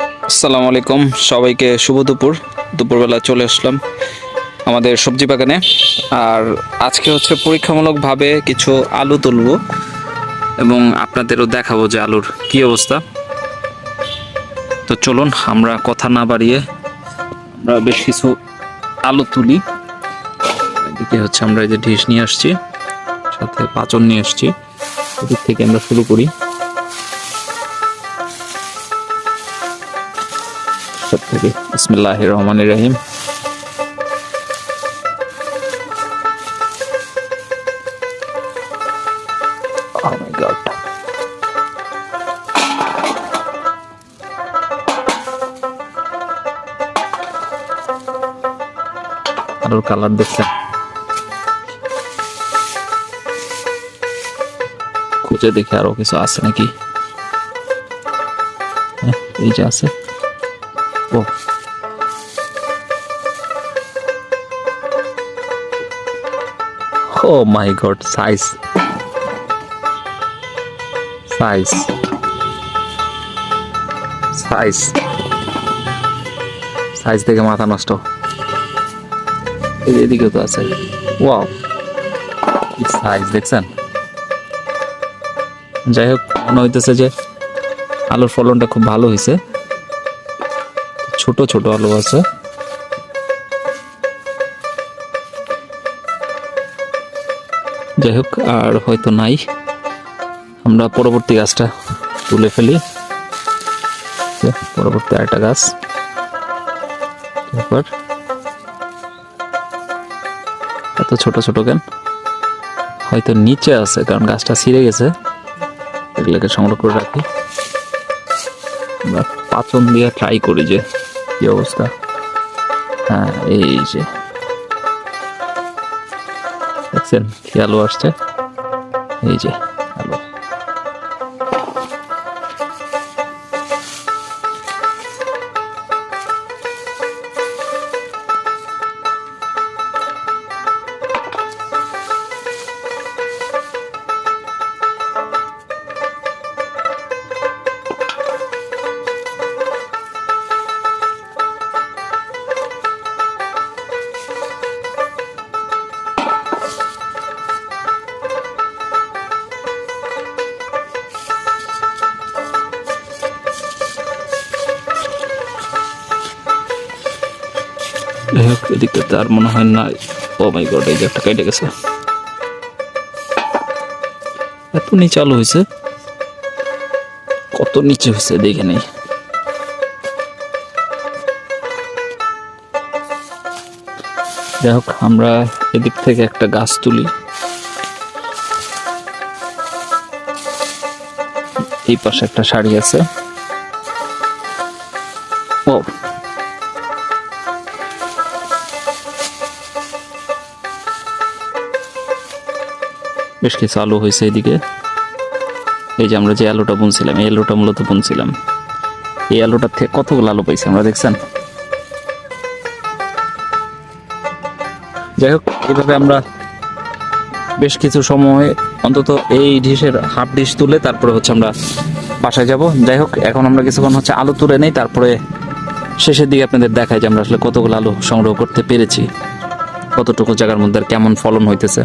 আসসালামু আলাইকুম। সবাইকে শুভ দুপুর। দুপুরবেলা চলে আসলাম আমাদের সবজি বাগানে। আর আজকে হচ্ছে পরীক্ষামূলকভাবে কিছু আলু তুলবো এবং আপনাদেরও দেখাবো যে আলুর কি অবস্থা। তো চলুন, আমরা কথা না বাড়িয়ে আমরা বেশ কিছু আলু তুলি। এদিকে হচ্ছে আমরা এই যে ঢিস নিয়ে আসছি, সাথে পাচন নিয়ে আসছি। এদিক থেকে আমরা শুরু করি। সব থেকে বিসমিল্লাহ রহমান রহিম Oh my god. আলুর কালার দেখছেন খুঁজে দেখে আরও কিছু আছে নাকি হ্যাঁ, এই যে আছে ও। ও my god size size size size দেখে মাথা নষ্ট। এদিকেও তো আছে। ওয়াও সাইজ দেখছেন? যাই হোক, মনে হইতেছে যে আলুর ফলনটা খুব ভালো হয়েছে ছোট ছোট আলু আছে। যাই হোক, আর হয়তো নাই। আমরা পরবর্তী গাছটা তুলে ফেলি। পরবর্তী আরেকটা গাছ। তারপর এত ছোট ছোট কেন? হয়তো নিচে আছে, কারণ গাছটা ছিঁড়ে গেছে। এগুলোকে সংগ্রহ করে রাখি। পাচন দিয়ে ট্রাই করি যে কি অবস্থা হ্যাঁ এই যে দেখছেন কি আসছে এই যে আলু যাই হোক, এদিকে তো আর মনে হয় না ও মাই গড, এই যে একটা কেটে গেছে। এত নিচে আলু হয়েছে। কত নিচে হয়েছে, দেখে নেই। যাই হোক, আমরা এদিক থেকে একটা গাছ তুলি। এই পাশে একটা শাড়ি আছে। বেশ কিছু আলু হয়েছে এদিকে। এই যে আমরা যে আলুটা বুনছিলাম, এই আলুটা মূলত বুনছিলাম। এই আলুটার থেকে কতগুলো আলু পাইছি আমরা দেখছেন? যাই হোক, এইভাবে আমরা বেশ কিছু সময় অন্তত এই ডিশের হাফ ডিশ তুলে তারপরে হচ্ছে আমরা বাসায় যাব। যাই হোক, এখন আমরা কিছুক্ষণ হচ্ছে আলু তুলে নেই, তারপরে শেষের দিকে আপনাদের দেখাই যে আমরা আসলে কতগুলো আলু সংগ্রহ করতে পেরেছি, কতটুকু জায়গার মধ্যে কেমন ফলন হইতেছে।